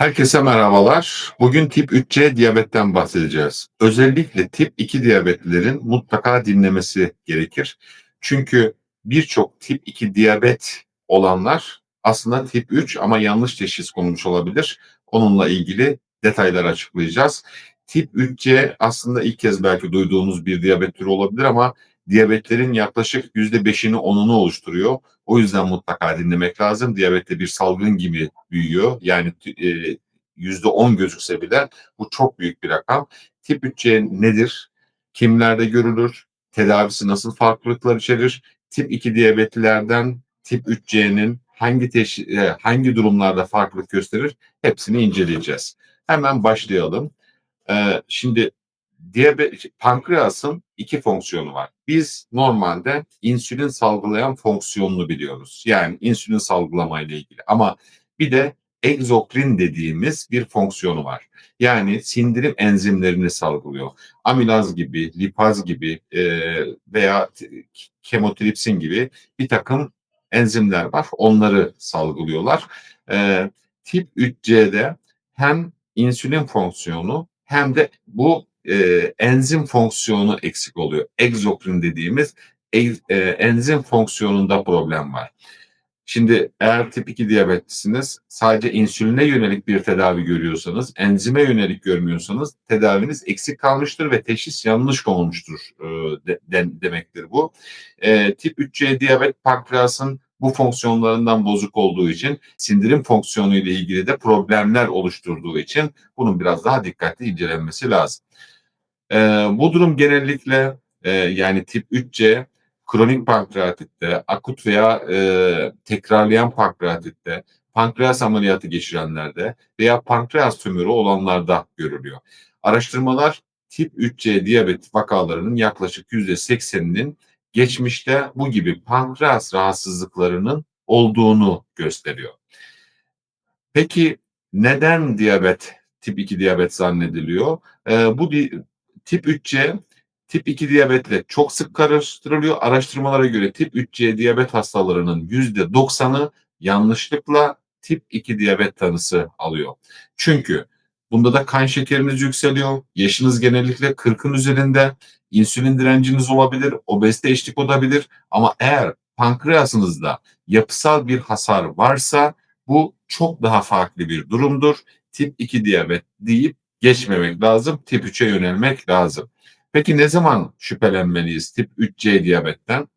Herkese merhabalar. Bugün tip 3C diyabetten bahsedeceğiz. Özellikle tip 2 diyabetlilerin mutlaka dinlemesi gerekir. Çünkü birçok tip 2 diyabet olanlar aslında tip 3 ama yanlış teşhis konulmuş olabilir. Onunla ilgili detaylar açıklayacağız. Tip 3C aslında ilk kez belki duyduğunuz bir diyabet türü olabilir ama diyabetlerin yaklaşık %5'ini 10'unu oluşturuyor. O yüzden mutlaka dinlemek lazım. Diyabette bir salgın gibi büyüyor. Yani e, yüzde on gözükse bile bu çok büyük bir rakam. Tip 3C nedir? Kimlerde görülür? Tedavisi nasıl farklılıklar içerir? Tip 2 diyabetlilerden tip 3C'nin hangi teşhi- e, hangi durumlarda farklılık gösterir? Hepsini inceleyeceğiz. Hemen başlayalım. Ee, şimdi diyabet, pankreasın iki fonksiyonu var. Biz normalde insülin salgılayan fonksiyonunu biliyoruz. Yani insülin salgılama ile ilgili. Ama bir de egzokrin dediğimiz bir fonksiyonu var. Yani sindirim enzimlerini salgılıyor. Amilaz gibi, lipaz gibi e, veya kemotripsin gibi bir takım enzimler var. Onları salgılıyorlar. E, tip 3C'de hem insülin fonksiyonu hem de bu e, enzim fonksiyonu eksik oluyor. Egzokrin dediğimiz e, e, enzim fonksiyonunda problem var. Şimdi eğer tip 2 diyabetlisiniz, sadece insüline yönelik bir tedavi görüyorsanız, enzime yönelik görmüyorsanız tedaviniz eksik kalmıştır ve teşhis yanlış konulmuştur e, de, demektir bu. E, tip 3C diyabet pankreasın bu fonksiyonlarından bozuk olduğu için sindirim fonksiyonu ile ilgili de problemler oluşturduğu için bunun biraz daha dikkatli incelenmesi lazım. E, bu durum genellikle e, yani tip 3C kronik pankreatitte, akut veya e, tekrarlayan pankreatitte, pankreas ameliyatı geçirenlerde veya pankreas tümörü olanlarda görülüyor. Araştırmalar tip 3C diyabet vakalarının yaklaşık %80'inin geçmişte bu gibi pankreas rahatsızlıklarının olduğunu gösteriyor. Peki neden diyabet, tip 2 diyabet zannediliyor? Ee, bu di, tip 3C tip 2 diyabetle çok sık karıştırılıyor. Araştırmalara göre tip 3C diyabet hastalarının %90'ı yanlışlıkla tip 2 diyabet tanısı alıyor. Çünkü bunda da kan şekeriniz yükseliyor. Yaşınız genellikle 40'ın üzerinde. insülin direnciniz olabilir, obezite eşlik olabilir. Ama eğer pankreasınızda yapısal bir hasar varsa bu çok daha farklı bir durumdur. Tip 2 diyabet deyip geçmemek lazım. Tip 3'e yönelmek lazım. Peki ne zaman şüphelenmeliyiz tip 3C diyabetten?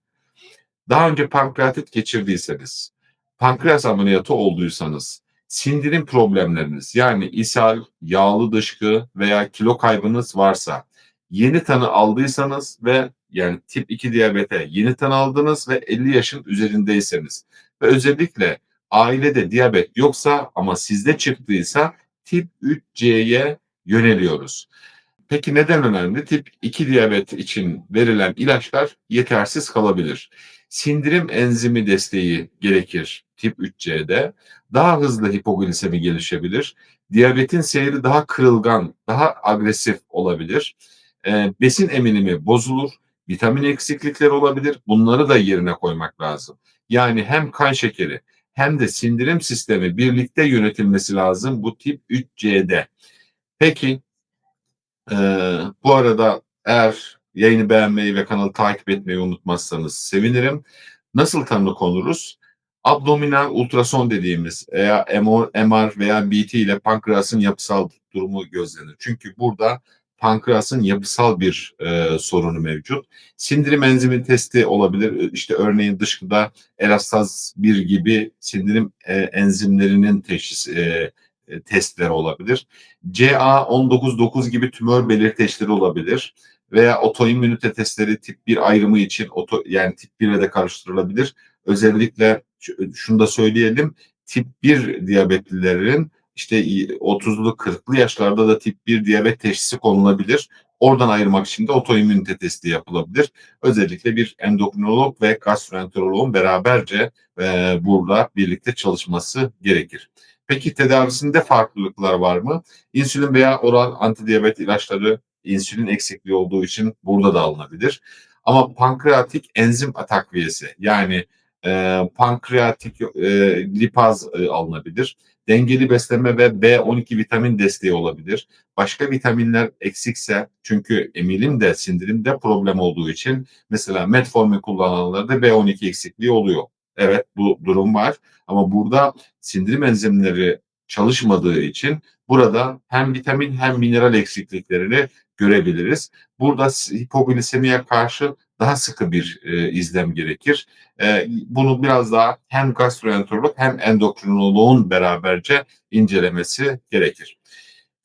Daha önce pankreatit geçirdiyseniz, pankreas ameliyatı olduysanız, sindirim problemleriniz yani ishal, yağlı dışkı veya kilo kaybınız varsa, yeni tanı aldıysanız ve yani tip 2 diyabete yeni tanı aldınız ve 50 yaşın üzerindeyseniz ve özellikle ailede diyabet yoksa ama sizde çıktıysa tip 3C'ye yöneliyoruz. Peki neden önemli? Tip 2 diyabet için verilen ilaçlar yetersiz kalabilir. Sindirim enzimi desteği gerekir tip 3C'de. Daha hızlı hipoglisemi gelişebilir. Diyabetin seyri daha kırılgan, daha agresif olabilir. E, besin eminimi bozulur. Vitamin eksiklikleri olabilir. Bunları da yerine koymak lazım. Yani hem kan şekeri hem de sindirim sistemi birlikte yönetilmesi lazım bu tip 3C'de. Peki e, bu arada eğer yayını beğenmeyi ve kanalı takip etmeyi unutmazsanız sevinirim. Nasıl tanı konuruz? Abdominal ultrason dediğimiz veya MR veya BT ile pankreasın yapısal durumu gözlenir. Çünkü burada pankreasın yapısal bir e, sorunu mevcut. Sindirim enzimi testi olabilir. İşte örneğin dışkıda elastaz 1 gibi sindirim e, enzimlerinin teşhis e, e, testleri olabilir. CA199 gibi tümör belirteçleri olabilir veya otoimmünite testleri tip 1 ayrımı için oto, yani tip 1'e de karıştırılabilir. Özellikle şunu da söyleyelim. Tip 1 diyabetlilerin işte 30'lu 40'lı yaşlarda da tip 1 diyabet teşhisi konulabilir. Oradan ayırmak için de otoimmünite testi yapılabilir. Özellikle bir endokrinolog ve gastroenterologun beraberce e, burada birlikte çalışması gerekir. Peki tedavisinde farklılıklar var mı? İnsülin veya oral antidiyabet ilaçları insülin eksikliği olduğu için burada da alınabilir. Ama pankreatik enzim takviyesi yani e, pankreatik e, lipaz e, alınabilir. Dengeli besleme ve B12 vitamin desteği olabilir. Başka vitaminler eksikse çünkü emilim de problem olduğu için mesela metformin kullananlarda B12 eksikliği oluyor. Evet bu durum var ama burada sindirim enzimleri çalışmadığı için burada hem vitamin hem mineral eksikliklerini görebiliriz. Burada hipoglisemiye karşı daha sıkı bir e, izlem gerekir. E, bunu biraz daha hem gastroenterolog hem endokrinoloğun beraberce incelemesi gerekir.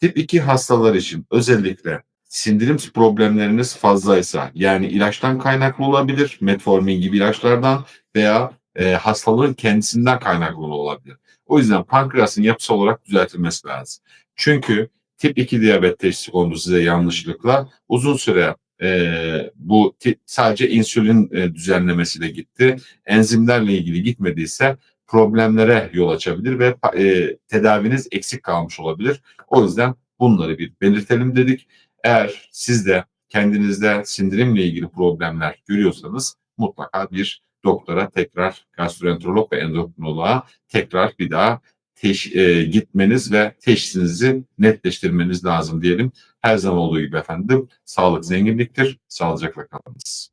Tip 2 hastalar için özellikle sindirim problemleriniz fazlaysa yani ilaçtan kaynaklı olabilir, metformin gibi ilaçlardan veya e, hastalığın kendisinden kaynaklı olabilir. O yüzden pankreasın yapısı olarak düzeltilmesi lazım. Çünkü tip 2 diyabet teşhisi kondu size yanlışlıkla. Uzun süre e, bu sadece insülin e, düzenlemesiyle gitti. Enzimlerle ilgili gitmediyse problemlere yol açabilir ve e, tedaviniz eksik kalmış olabilir. O yüzden bunları bir belirtelim dedik. Eğer siz de kendinizde sindirimle ilgili problemler görüyorsanız mutlaka bir doktora tekrar gastroenterolog ve endokrinoloğa tekrar bir daha teş, e, gitmeniz ve teşhisinizi netleştirmeniz lazım diyelim. Her zaman olduğu gibi efendim sağlık zenginliktir. Sağlıcakla kalınız.